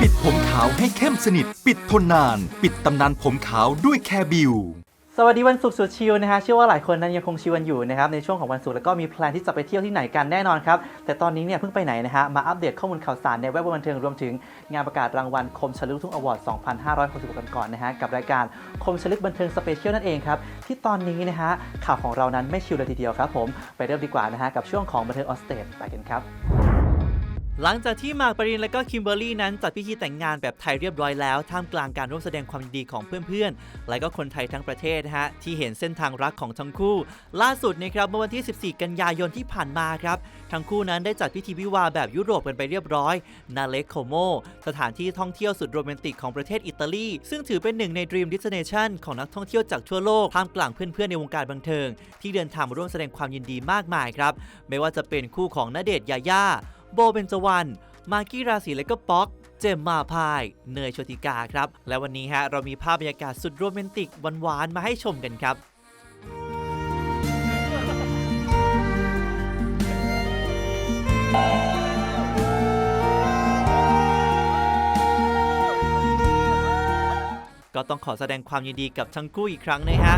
ปิดผมขาวให้เข้มสนิท ปิดทนนาน ปิดตำนานผมขาวด้วยแคบิวสวัสดีวันศุกร์สุดชิลนะฮะเชื่อว่าหลายคนนั้นยังคงชิลกันอยู่นะครับในช่วงของวันศุกร์แล้วก็มีแพลนที่จะไปเที่ยวที่ไหนกันแน่นอนครับ แต่ตอนนี้เนี่ยเพิ่งไปไหนนะฮะมาอัปเดตข้อมูลข่าวสารในแวดวงบันเทิงรวมถึงงานประกาศรางวัลคมชลึกทุ่งอวอร์ด 2566 กันก่อนนะฮะกับรายการคมชลึกบันเทิงสเปเชียลนั่นเองครับที่ตอนนี้นะฮะข่าวของเรานั้นไม่ชิลเลยทีเดียวครับผมไปเริ่มดีกว่านะฮะกับช่วงของบันเทิงออสเตดไปกันครับ หลังจากที่มาร์กปรินและก็คิมเบอร์รี่นั้นจัดพิธีแต่งงานแบบไทยเรียบร้อยแล้วท่ามกลางการร่วมแสดงความยินดีของเพื่อนๆ และก็คนไทยทั้งประเทศนะฮะที่เห็นเส้นทางรักของทั้งคู่ ล่าสุดนะครับเมื่อวันที่ 14 กันยายนที่ผ่านมาครับ ทั้งคู่นั้นได้จัดพิธีวิวาแบบยุโรปกันไปเรียบร้อยนาเลโคโมสถานที่ท่องเที่ยวสุดโรแมนติกของประเทศอิตาลี ซึ่งถือเป็นหนึ่งใน Dream Destination ของนักท่องเที่ยวจากทั่วโลกท่ามกลางเพื่อนๆในวงการบันเทิง ที่เดินทางมาร่วมแสดงความยินดีมากมายครับไม่ว่าจะเป็นคู่ของณเดชน์ยาย่า โบเบนจวรรณมากกี้ราศีและก็ป๊อก เจมมาพาย เนยโชติกาครับ และวันนี้ฮะเรามีภาพบรรยากาศสุดโรแมนติกหวานๆมาให้ชมกันครับก็ต้องขอแสดงความยินดีกับทั้งคู่อีกครั้งนะฮะ